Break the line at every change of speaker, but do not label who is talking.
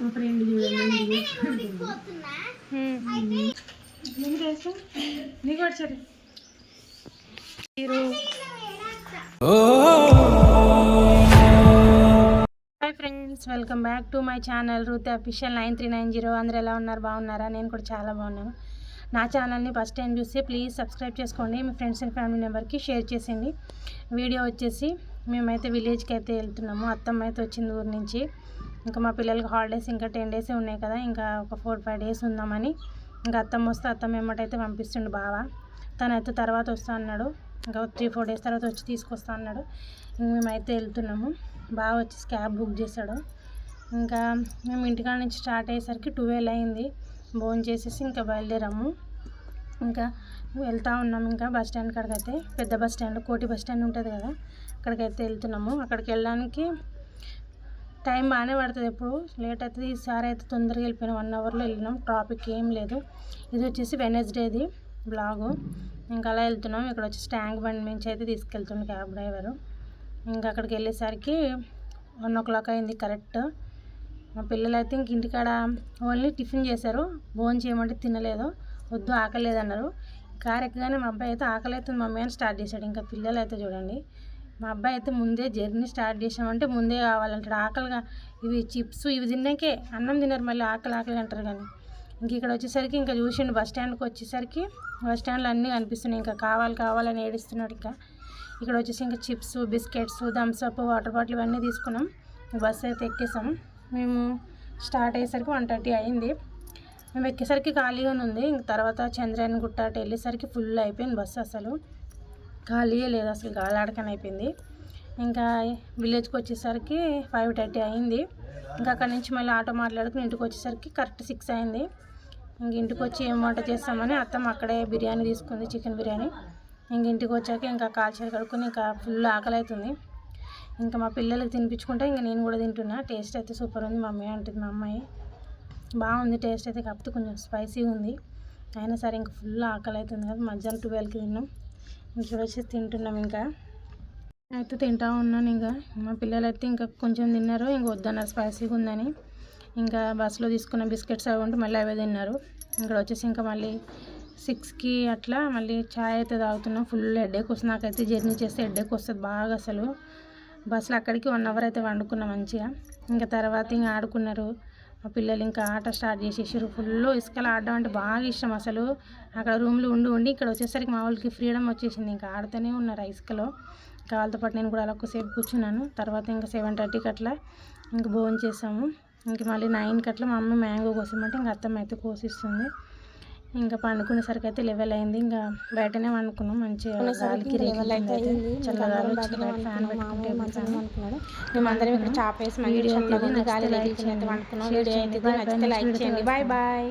మా ఫ్రెండ్ చూడండి నీకు వేస్తా నీకు వచ్చారు మీరు hi friends welcome back to my channel Ruth official nine three nine zero. అందరూ ఎలా ఉన్నారు? బాగున్నారా? నేను కూడా చాలా బాగున్నాను. నా ఛానల్ని ఫస్ట్ టైం చూస్తే ప్లీజ్ సబ్స్క్రైబ్ చేసుకోండి. మీ ఫ్రెండ్స్ అండ్ ఫ్యామిలీ మెంబర్కి షేర్ చేసేయండి. వీడియో వచ్చేసి మేమైతే విలేజ్కి అయితే వెళ్తున్నాము. అత్తమ్మ అయితే వచ్చింది ఊరు నుంచి. ఇంకా మా పిల్లలకి హాలిడేస్ ఇంకా టెన్ డేసే ఉన్నాయి కదా ఇంకా ఒక ఫోర్ ఫైవ్ డేస్ ఉందామని. ఇంకా అత్తమ్మ వస్తే అత్తమ్మ ఏమటైతే పంపిస్తుండు బావ. తనైతే తర్వాత వస్తా అన్నాడు. ఇంకా త్రీ ఫోర్ డేస్ తర్వాత వచ్చి తీసుకొస్తా అన్నాడు. ఇంక మేమైతే వెళ్తున్నాము. బాగా వచ్చి క్యాబ్ బుక్ చేశాడు. ఇంకా మేము ఇంటికాడ నుంచి స్టార్ట్ అయ్యేసరికి ట్వెల్వ్ అయింది. భోజనం చేసేసి ఇంకా బయలుదేరాము. ఇంకా వెళ్తా ఉన్నాం ఇంకా బస్ స్టాండ్ కాడికి అయితే పెద్ద bus stand Koti bus stand ఉంటుంది కదా అక్కడికైతే వెళ్తున్నాము. అక్కడికి వెళ్ళడానికి టైం బాగానే పడుతుంది ఎప్పుడు లేట్ అవుతుంది. ఈసారి అయితే తొందరగా వెళ్ళిపోయినా. వన్ అవర్లో వెళ్ళినాం. ట్రాఫిక్ ఏం లేదు. ఇది వచ్చేసి వెనస్డేది బ్లాగు ఇంకా అలా వెళ్తున్నాం. ఇక్కడ వచ్చేసి ట్యాంక్ బండి నుంచి అయితే తీసుకెళ్తున్నాం క్యాబ్ డ్రైవరు ఇంకా అక్కడికి వెళ్ళేసరికి వన్ ఓ క్లాక్ అయింది. కరెక్ట్ మా పిల్లలు అయితే ఇంక ఇంటికాడ ఓన్లీ టిఫిన్ చేశారు. భోజనం చేయమంటే తినలేదు. వద్దు ఆకలేదు అన్నారు కారు ఎక్కగానే మా అబ్బాయి అయితే ఆకలి అవుతుంది. మమ్మీ అని స్టార్ట్ చేశాడు. ఇంకా పిల్లలు అయితే చూడండి. మా అబ్బాయి అయితే ముందే జర్నీ స్టార్ట్ చేసామంటే ముందే కావాలంటాడు. ఆకలిగా ఇవి చిప్స్ ఇవి తిన్నాకే అన్నం తినరు మళ్ళీ ఆకలి ఆకలి అంటారు కానీ. ఇంక ఇక్కడ వచ్చేసరికి ఇంకా చూసిండు బస్ స్టాండ్కి వచ్చేసరికి బస్ స్టాండ్లో అన్నీ కనిపిస్తున్నాయి. ఇంకా కావాలి కావాలని ఏడుస్తున్నాడు ఇంకా. ఇక్కడ వచ్చేసి ఇంకా chips biscuits Thums Up water bottle ఇవన్నీ తీసుకున్నాం. బస్ అయితే ఎక్కేసాం. మేము స్టార్ట్ అయ్యేసరికి వన్ థర్టీ అయింది. మేము ఎక్కేసరికి ఖాళీగానే ఉంది. ఇంక తర్వాత చంద్రాయన్ గుట్ట అటు వెళ్ళేసరికి ఫుల్ అయిపోయింది బస్సు అసలు. ఖాళీయే లేదు అసలు గాలాడకని అయిపోయింది. ఇంకా విలేజ్కి వచ్చేసరికి ఫైవ్ థర్టీ అయింది. ఇంకా అక్కడి నుంచి మళ్ళీ ఆటో మాట్లాడుకుని ఇంటికి వచ్చేసరికి కరెక్ట్ సిక్స్ అయింది. ఇంక ఇంటికి వచ్చి ఏం వంట చేస్తామని అత్తమ్మ అక్కడే బిర్యానీ తీసుకుంది చికెన్ బిర్యానీ. ఇంక ఇంటికి వచ్చాక ఇంకా కాల్చేరు కడుక్కొని ఇంకా ఫుల్ ఆకలి అవుతుంది ఇంకా మా పిల్లలకి తినిపించుకుంటే ఇంకా నేను కూడా తింటున్నా. టేస్ట్ అయితే సూపర్ ఉంది మమ్మీ అంటుంది మా అమ్మాయి బాగుంది టేస్ట్ అయితే కాకపోతే కొంచెం స్పైసీగా ఉంది. అయినా సరే ఇంకా ఫుల్ ఆకలి అవుతుంది కదా మధ్యాహ్నం ట్వెల్వ్కి తిన్నాం. ఇక్కడ వచ్చి తింటున్నాం ఇంకా? అయితే తింటా ఉన్నాను ఇంకా. మా పిల్లలు అయితే ఇంకా కొంచెం తిన్నారు. ఇంక వద్దన్నారు స్పైసీగా ఉందని. ఇంకా బస్సులో తీసుకున్న బిస్కెట్స్ అవి ఉంటే మళ్ళీ అవే తిన్నారు. ఇక్కడ వచ్చేసి ఇంకా మళ్ళీ సిక్స్కి అట్లా మళ్ళీ చాయ్ అయితే తాగుతున్నాం. ఫుల్ హెడేక్ వస్తుంది. నాకైతే జర్నీ చేస్తే హెడేక్ వస్తుంది బాగా అసలు. బస్సులో అక్కడికి వన్ అవర్ అయితే వండుకున్నాం మంచిగా. ఇంకా తర్వాత ఇంకా ఆడుకున్నారు. మా పిల్లలు ఇంకా ఆట స్టార్ట్ చేసేసారు ఫుల్ ఇసుకలు ఆడడం అంటే బాగా ఇష్టం అసలు. అక్కడ రూమ్లో ఉండి ఉండి ఇక్కడ వచ్చేసరికి మా వాళ్ళకి ఫ్రీడమ్ వచ్చేసింది. ఇంకా ఆడుతూనే ఉన్నారు ఆ ఇసుకలో. ఇంకా వాళ్ళతో పాటు నేను కూడా అలా ఒకసేపు కూర్చున్నాను. తర్వాత ఇంకా సెవెన్ థర్టీకి అట్లా ఇంక భోజనం చేసాము. ఇంక మళ్ళీ నైన్కి అట్లా మా అమ్మ మ్యాంగో కోసమంటే ఇంకా అత్తమ్మ అయితే కోసిస్తుంది. ఇంకా పండుకునేసరికి అయితే లెవెల్ అయింది. ఇంకా బయటనే వండుకున్నాం. మంచిగా గాలికి లెవెల్ అయితే ఫ్యాన్ పెట్టుకుంటే అనుకున్నాడు
మేమందరం ఇక్కడ చాప వేసి మంచిగా గాలి వండుకున్నాం. వీడియో. అయితే నచ్చితే. లైక్ చేయండి. Bye bye